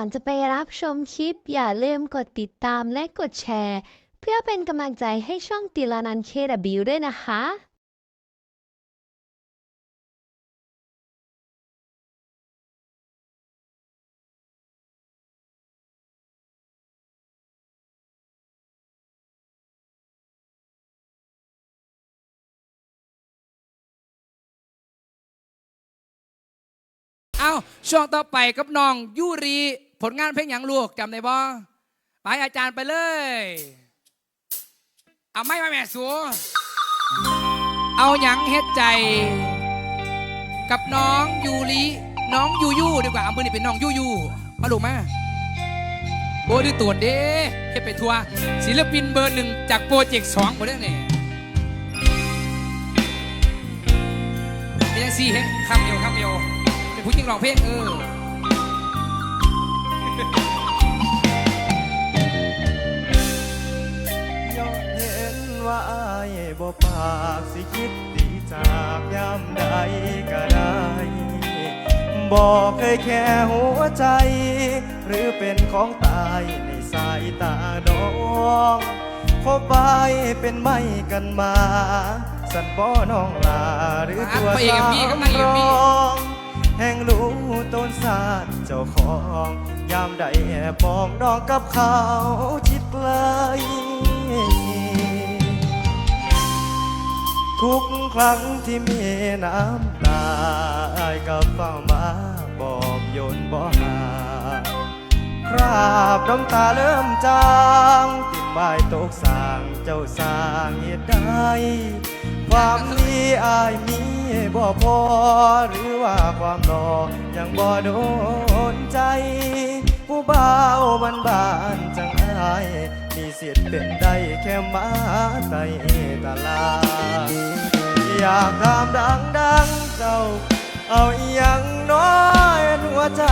ก่อนจะไปรับชมคลิป อย่าลืมกดติดตามและกดแชร์ เพื่อเป็นกำลังใจให้ช่องติลานันเคดบิวด้วยนะคะ เอาช่วงต่อไปกับน้องยูรี ผลงานเพลงหยังลูกจำได้บ่ไปอาจารย์ไปเลย เอาไม่มาแม่สัวเอาหยังเฮ็ดใจ กับน้องยูริน้องยูยูดีกว่าเอามือนี่เป็นน้องยูยูมาลูกมาโอ้ดูตัวเด้เฮ็ดไปทัวร์ศิลปินเบอร์หนึ่งจากโปรเจกต์สองหมดแล้วเนี่ยเป็นยังสี่เฮ้คำเดียวคำเดียวเป็นผู้หญิงร้องเพลงเออ ยอมเห็นว่าอายบ่ปากสิคิดตีจากยามใดก็ได้บอกเคยแค่หัวใจ หรือเป็นของตายในสายตาน้องคบไปเป็นไม่กันมา สันบ่น้องลาหรือตัวพระเอกสากับพี่วกำลังเอกกับพี่ร้อง แห่งรู้ต้นสาดเจ้าของยามใดแอบมองน้องกับเขาชิดไกลทุกครั้งที่มีน้ำตาอายก็เฝ้ามาบอกโยนบ่หาคราบน้ำตาเริ่มจางติดไม้ตกสางเจ้าสางเหตุใด ความมีอายมีบ่พอ หรือว่าความรอยังบ่โดนใจ ผู้บ่าบ้านบานจังอาย มีสิทธิ์เป็นได้แค่มาไตตลาดอยากถามดังดังๆเจ้า เอาอหยังน้อยหัวใจ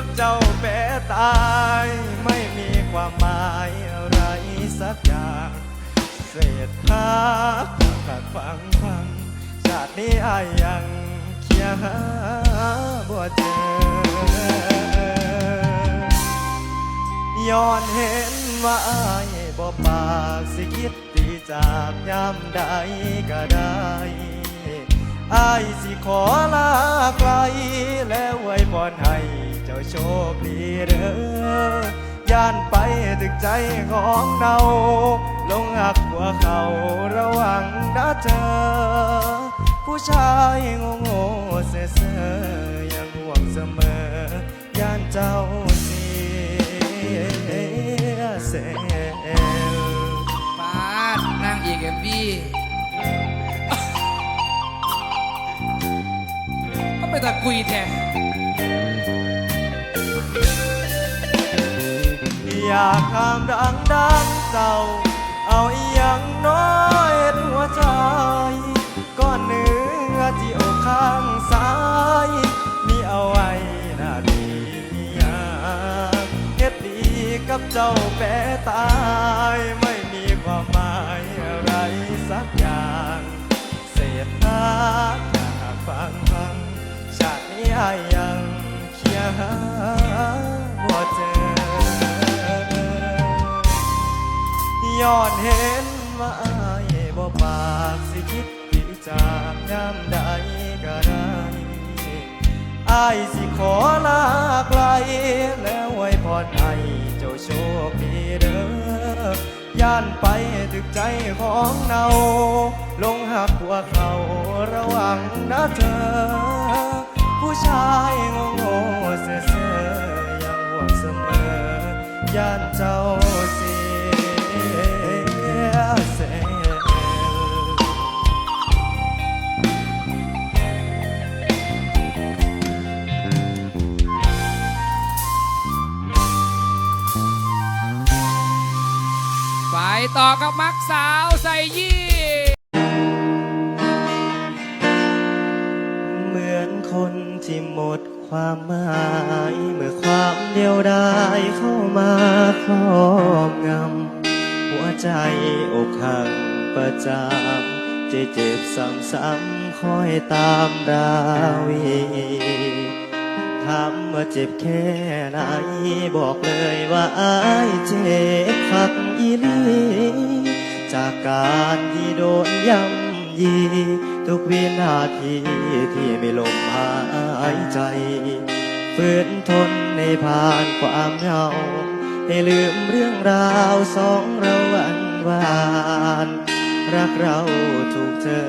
ดีกับเจ้าแปรตาย ไม่มีความหมายอะไรสักอย่าง เศษผ้าขาดฟังฟังชาตินี้อายยังเคียหาบ่เจอ ย้อนเห็นว่าอายบ่ปากสิคิดตีจากยามใดก็ได้อายสิขอลาไกลแล้วไว้พรให้ โชคดีเด้อย่านไปถึกใจของเราลงหักหัวเขาระวังนะเธอ ผู้ชายโง่โงเซ่เซ่ยังห่วงเสมอย่านเจ้าเสียเซลปาดนางเอกเอ็มวีก็ไปตะกุยแท อยากถามดังดังๆเจ้า เอาอหยังน้อยหัวใจก้อนเนื้อที่อกข้างซ้ายมีเอาไว้หน้าดีอยากเฮ็ดดีกับเจ้าแป ย้อนเห็นว่าอายบ่ปากสิคิดที่จากยามใดก็ได้อายสิขอลาไกล แล้วไว้พรให้เจ้าโชคดีเด้อย่านไปถึกใจของเราลงหักหัวเขาระวังนะเธอ ผู้ชายโง่โง่เซ่เซ่อยังห่วงเสมอ ย่านเจ้า ต่อกับมักสาวใส่ยี่เหมือนคนที่หมดความหมายเมื่อความเดียวดายเข้ามาครอบงำหัวใจอกหักประจำจะเจ็บซ้ำๆคอยตามราวีามว่าเจ็บแค่ไหน บอกเลยว่าอายเจ็บคักอีลีจากการที่โดนย่ำยี ทุกวินาทีที่ไม่ลมหายใจฝืนทนในผ่านความเหงาให้ลืมเรื่องราวสองเราวันวานรักเราถูกเธอ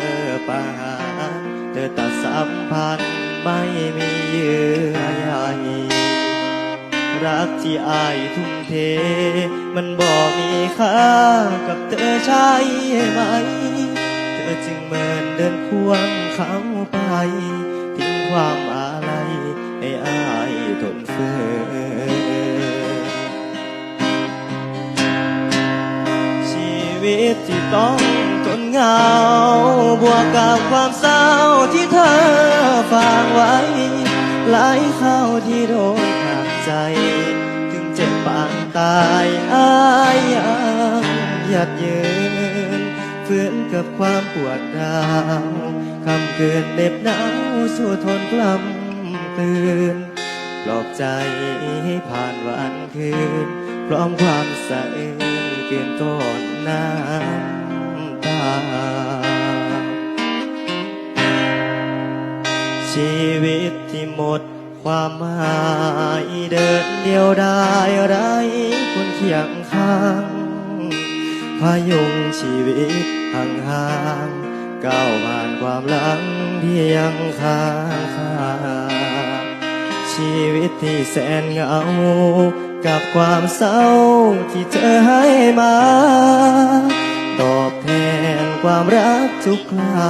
ประหารเธอตัดสัมพันธ์ ไม่มีเยื่อใยรักที่อายทุ่มเท มันบอกมีค่ากับเธอใช่ไหม เธอจึงเหมือนเดินควงเขาไป ทิ้งความอาลัยให้อายทนเฟือชีวิตที่ต้องทนเหงา บวกกับความเศร้าที่เธอ หลายเข้าที่โดนหักใจ ถึงเจ็บปางตายอายยังหยัดยืนฝืนกับความปวดร้าวคำเกินเหน็บหนาวสู้ทนกล้ำกลืนปลอบใจให้ผ่านวันคืน พร้อมความสะอื้นเกินก้อนน้ำตา ชีวิตที่หมดความหมายเดินเดียวได้ไรคนเคียงข้างพายุงชีวิตห่างๆก้าวผ่านความหลังที่ยังค้างคาชีวิตที่แสนเหงา กับความเศร้าที่เธอให้มา ตอบแทนความรักทุกครา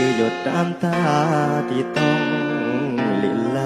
คือหยดน้ำตาที่ต้องลินไหล